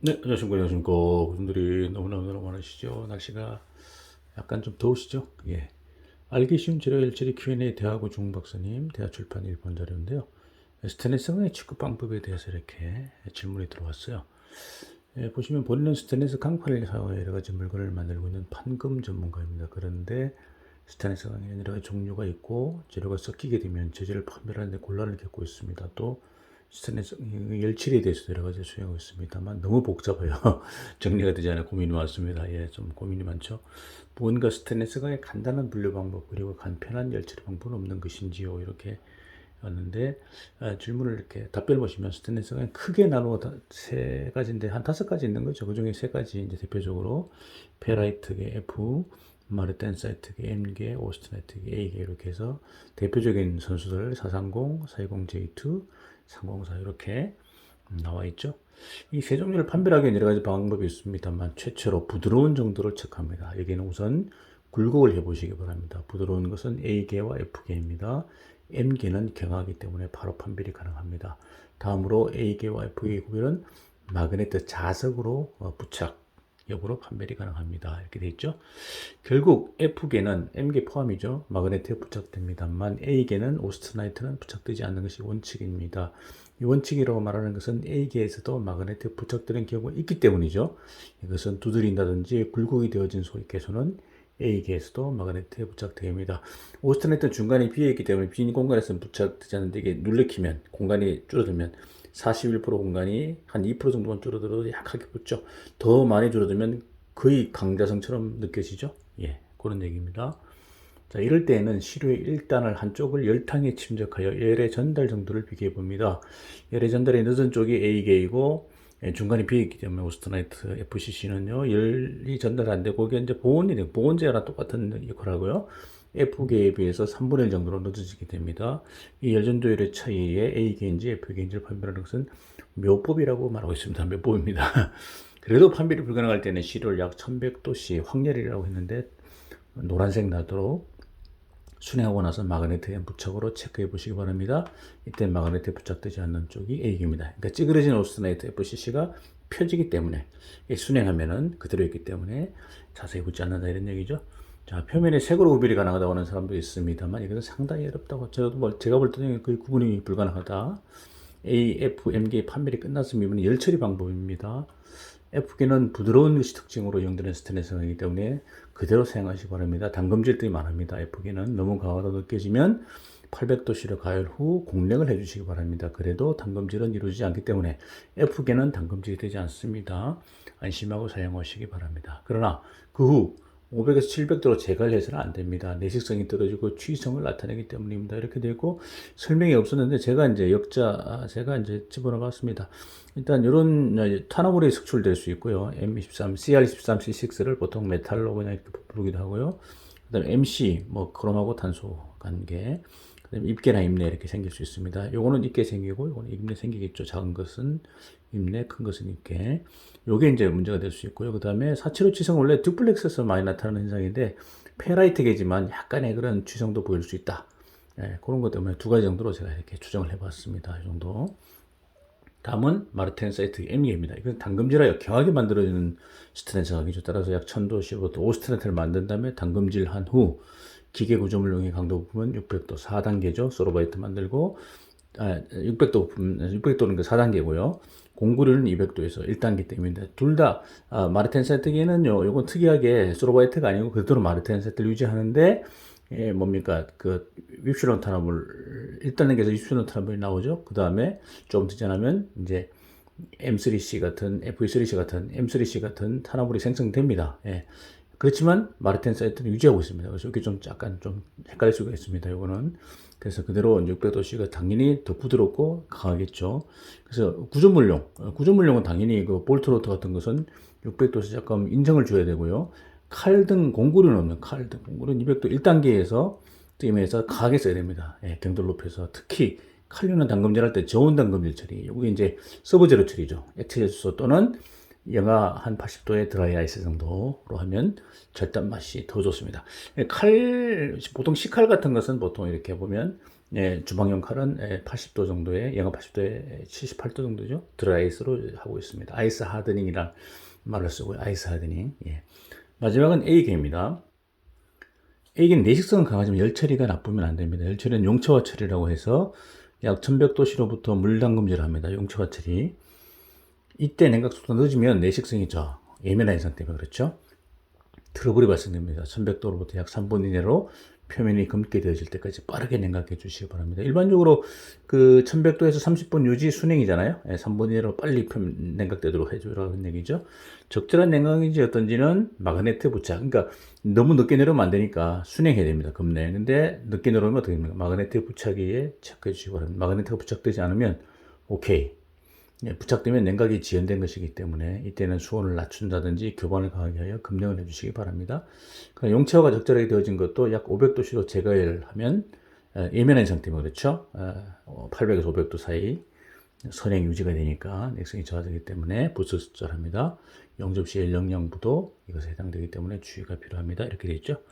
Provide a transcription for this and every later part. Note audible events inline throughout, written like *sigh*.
네, 안녕하십니까, 안녕하십니까. 분들이 너무너무 많으시죠? 날씨가 약간 좀 더우시죠? 예. 알기 쉬운 재료 일처리 Q&A 대하고 중 박사님, 대하출판 1번 자료인데요. 스테인리스의 취급 방법에 대해서 이렇게 질문이 들어왔어요. 예, 보시면 본인은 스테인리스 강판을 사용해 여러 가지 물건을 만들고 있는 판금 전문가입니다. 그런데 스테인리스 강에 여러 가지 종류가 있고 재료가 섞이게 되면 재질을 판별하는데 곤란을 겪고 있습니다. 또 스테인리스 열칠에 대해서 여러 가지 수행하고 있습니다만 너무 복잡해요. *laughs* 정리가 되지 않아 고민이 많습니다. 예, 좀 고민이 많죠. 무언가 스테인리스강의 간단한 분류 방법 그리고 간편한 열칠 방법은 없는 것인지요? 이렇게 왔는데 아, 질문을 이렇게 답변을 보시면 스테인리스가 크게 나누어 다- 세 가지인데 한 다섯 가지 있는 거죠. 그 중에 세 가지 이제 대표적으로 페라이트계 F, 마르텐사이트계 M계, 오스트네트계 A계 이렇게 해서 대표적인 선수들 430, 420J2, 304 이렇게 나와 있죠. 이 세 종류를 판별하기 여러 가지 방법이 있습니다만 최초로 부드러운 정도를 체크합니다. 여기는 우선 굴곡을 해보시기 바랍니다. 부드러운 것은 A계와 F계입니다. M계는 경하기 때문에 바로 판별이 가능합니다. 다음으로 A계와 F계의 구별은 마그네트 자석으로 어, 부착 여부로 판별이 가능합니다. 이렇게 되어 있죠. 결국 F계는 M계 포함이죠. 마그네트에 부착됩니다만 A계는 오스트나이트는 부착되지 않는 것이 원칙입니다. 이 원칙이라고 말하는 것은 A계에서도 마그네트에 부착되는 경우가 있기 때문이죠. 이것은 두드린다든지 굴곡이 되어진 소리께서는 A계에서도 마그네트에 부착됩니다. 오스트네트 중간에 비어있기 때문에 빈 공간에서는 부착되지 않는데 이게 눌러키면 공간이 줄어들면 41% 공간이 한 2% 정도만 줄어들어도 약하게 붙죠. 더 많이 줄어들면 거의 강자성처럼 느껴지죠. 예, 그런 얘기입니다. 자, 이럴 때에는 시료의 1단을 한쪽을 열탕에 침적하여 열의 전달 정도를 비교해 봅니다. 열의 전달이 늦은 쪽이 A계이고 예, 중간에 비어 있기 때문에 오스트나이트 FCC는요 열이 전달 안 되고 이게 이제 보온이. 보온제랑 똑같은 역할을 하고요. F계에 비해서 3분의 1 정도로 늦어지게 됩니다. 이 열전도율의 차이에 A계인지 F계인지를 판별하는 것은 묘법이라고 말하고 있습니다. 묘법입니다. *laughs* 그래도 판별이 불가능할 때는 시료를 약 1100도씨 확열이라고 했는데 노란색 나도록 순행하고 나서 마그네트에 부착으로 체크해 보시기 바랍니다. 이때 마그네트에 부착되지 않는 쪽이 A입니다. 그러니까 찌그러진 오스트나이트 FCC가 펴지기 때문에 이 순행하면은 그대로 있기 때문에 자세히 붙지 않는다 이런 얘기죠. 자, 표면에 색으로 구별이 가능하다고 하는 사람도 있습니다만 이것은 상당히 어렵다고 저도 뭐 제가 볼 때는 거의 구분이 불가능하다. A, F, M계 판별이 끝났으면 이번은 열처리 방법입니다. F계는 부드러운 것이 특징으로 이용되는 스테인리스이기 때문에 그대로 사용하시기 바랍니다. 담금질들이 많습니다. F계는 너무 강하다 느껴지면 800도씨로 가열 후 공략을 해주시기 바랍니다. 그래도 담금질은 이루어지지 않기 때문에 F계는 담금질이 되지 않습니다. 안심하고 사용하시기 바랍니다. 그러나 그후 500에서 700도로 재가를 해서는 안 됩니다. 내식성이 떨어지고 취성을 나타내기 때문입니다. 이렇게 되고 설명이 없었는데 제가 이제 역자 제가 이제 집어넣어 봤습니다. 일단 이런 탄화물이 석출될 수 있고요. M23, CR23, C6를 보통 메탈로 그냥 이렇게 부르기도 하고요. 그다음에 MC 뭐 크롬하고 탄소 관계. 입계나 입내 이렇게 생길 수 있습니다. 요거는 입계 생기고 요거는 입내 생기겠죠. 작은 것은 입내, 큰 것은 입계. 요게 이제 문제가 될 수 있고요. 그다음에 475 취성 원래 듀플렉스에서 많이 나타나는 현상인데 페라이트 계지만 약간의 그런 취성도 보일 수 있다. 예, 그런 것 때문에 두 가지 정도로 제가 이렇게 추정을 해봤습니다. 이 정도. 다음은 마르텐 사이트 M계입니다. 이건 당금질하여 경하게 만들어지는 스트레스 가격이죠. 따라서 약 1000도, 15도, 5스트레트를 만든 다음에 당금질한 후 기계 구조물 용의 강도 부분 600도 4단계죠. 소로바이트 만들고 아, 600도 600도는 그 4단계고요. 공구류는 200도에서 1단계 때문인데 둘다 아, 마르텐 세트기는요. 요건 특이하게 소로바이트가 아니고 그대로 마르텐 세트를 유지하는데 예, 뭡니까 그 윕실론 탄화물 1단계에서 윕실론 탄화물이 나오죠. 그 다음에 좀 지나면 이제 M3C 같은 FE3C 같은 M3C 같은 탄화물이 생성됩니다. 예. 그렇지만 마르텐 사이트는 유지하고 있습니다. 그래서 이게 좀 약간 좀 헷갈릴 수가 있습니다. 이거는 그래서 그대로 600도씨가 당연히 더 부드럽고 강하겠죠. 그래서 구조물용, 어, 구조물용은 당연히 그 볼트로터 같은 것은 600도씨 잠깐 인정을 줘야 되고요. 칼 등 공구류는 없는 칼 등 공구류는 200도 1단계에서 뜨임에서 강하게 써야 됩니다. 예, 경도를 높여서 특히 칼륨은 담금질 할 때 저온 담금질 처리, 이게 이제 서브제로 처리죠. 액체 제수소 또는 영하 한 80도의 드라이 아이스 정도로 하면 절단 맛이 더 좋습니다. 칼, 보통 시칼 같은 것은 보통 이렇게 보면 예, 주방용 칼은 예, 80도 정도에 영하 80도에 78도 정도죠. 드라이스로 하고 있습니다. 아이스 하드닝이란 말을 쓰고요. 아이스 하드닝. 예. 마지막은 A계입니다. A계는 내식성은 강하지만 열 처리가 나쁘면 안 됩니다. 열 처리는 용처화 처리라고 해서 약 1100도씨로부터 물 담금질을 합니다. 용처화 처리. 이때 냉각 속도가 늦으면 내식성이 저 예민한 상태 때문에 그렇죠. 트러블이 발생됩니다. 1100도로부터 약 3분 이내로 표면이 검게 되어질 때까지 빠르게 냉각해 주시기 바랍니다. 일반적으로 그 1100도에서 30분 유지 순행이잖아요. 예, 3분 이내로 빨리 표면 냉각되도록 해주라는 얘기죠. 적절한 냉각인지 어떤지는 마그네트 부착. 그러니까 너무 늦게 내려오면 안 되니까 순행해야 됩니다. 급냉. 근데 늦게 내려오면 어떻게 됩니까? 마그네트 부착기에 체크해 주시기 바랍니다. 마그네트가 부착되지 않으면 오케이. 예, 부착되면 냉각이 지연된 것이기 때문에 이때는 수온을 낮춘다든지 교반을 강하게 하여 급냉을 해주시기 바랍니다. 그러니까 용체화가 적절하게 되어진 것도 약 500도씨로 재가열 하면 어, 예민한 상태면 그렇죠. 어, 800에서 500도 사이 선행 유지가 되니까 액성이 저하되기 때문에. 영접시 연령량부도 이것에 해당되기 때문에 주의가 필요합니다. 이렇게 되어 있죠.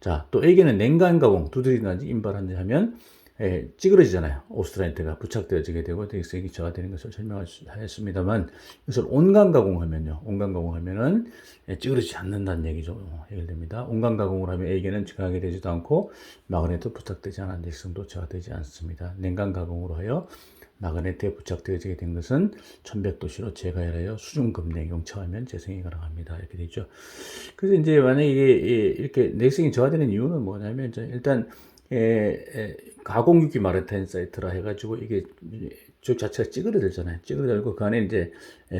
자, 또 A계는 냉간 가공, 두드리든지 임발한지 하면 예, 찌그러지잖아요. 오스트라이트가 부착되어지게 되고 액성이 저하 되는 것을 설명하였습니다만 이것을 온간 가공하면요. 온간 가공하면은 예, 찌그러지지 않는다는 얘기죠. 해결됩니다. 온간 가공을 하면 A계는 저하게 되지도 않고 마그네트 부착되지 않은 액성도 저하되지 않습니다. 냉간 가공으로 하여 마그네트에 부착되어지게 된 것은 1100도씨로 재가열하여 수중급냉 용처하면 재생이 가능합니다. 이렇게 되죠. 그래서 이제 만약에 이게 이렇게 내성이 저하되는 이유는 뭐냐면 일단 에, 에, 가공유기 마르텐 사이트라 해가지고 이게 저 자체가 찌그러들잖아요. 찌그러들고 그 안에 이제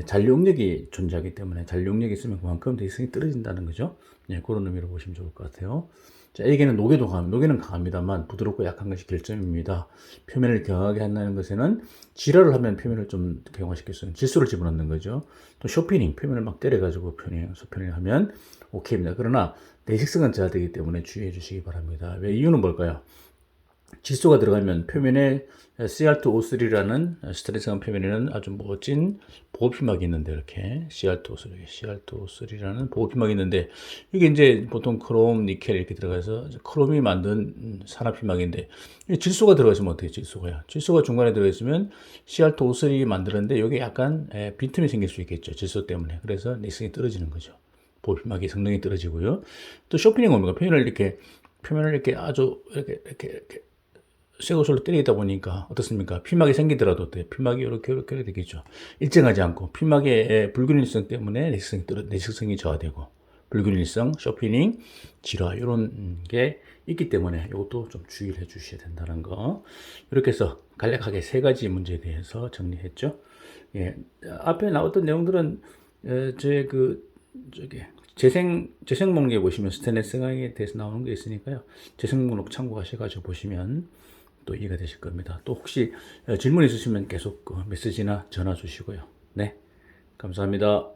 잔류력이 존재하기 때문에 잔류력이 있으면 그만큼 내성이 떨어진다는 거죠. 네, 그런 의미로 보시면 좋을 것 같아요. 자, 에게는 녹에도 강합니다. 녹에는 강합니다만 부드럽고 약한 것이 결점입니다. 표면을 경하게 한다는 것에는 지랄을 하면 표면을 좀 경화시킬 수 있는 질소를 집어넣는 거죠. 또 쇼피닝, 표면을 막 때려가지고 표닝, 소표닝 하면 오케이입니다. 그러나 내식성은 저하되기 때문에 주의해 주시기 바랍니다. 왜 이유는 뭘까요? 질소가 들어가면 표면에 CR2O3라는 스트레스한 표면에는 아주 멋진 보호피막이 있는데 이렇게 CR2O3, CR2O3라는 보호피막이 있는데 이게 이제 보통 크롬, 니켈 이렇게 들어가서 크롬이 만든 산화피막인데 질소가 들어가시면 어떻게 질소가요? 질소가 중간에 들어있으면 CR2O3 만드는데 여기 약간 빈틈이 생길 수 있겠죠. 질소 때문에. 그래서 내성이 떨어지는 거죠. 보호피막이 성능이 떨어지고요. 또 쇼핑이 뭡니까? 표면을 이렇게 표면을 이렇게 아주 이렇게 이렇게 이렇게 쇠고슬로 때리다 보니까 어떻습니까? 피막이 생기더라도 돼. 피막이 이렇게 이렇게 되겠죠. 일정하지 않고 피막의 불균일성 때문에 내식성이 떨어, 내식성이 저하되고 불균일성, 쇼피닝, 질화 이런 게 있기 때문에 이것도 좀 주의를 해주셔야 된다는 거. 이렇게 해서 간략하게 세 가지 문제에 대해서 정리했죠. 예, 앞에 나왔던 내용들은 제그 저기 재생 재생 목록에 보시면 스테인레스 강에 대해서 나오는 게 있으니까요. 재생 목록 참고하셔 가지고 보시면 또 이해가 되실 겁니다. 또 혹시 질문 있으시면 계속 그 메시지나 전화 주시고요. 네, 감사합니다.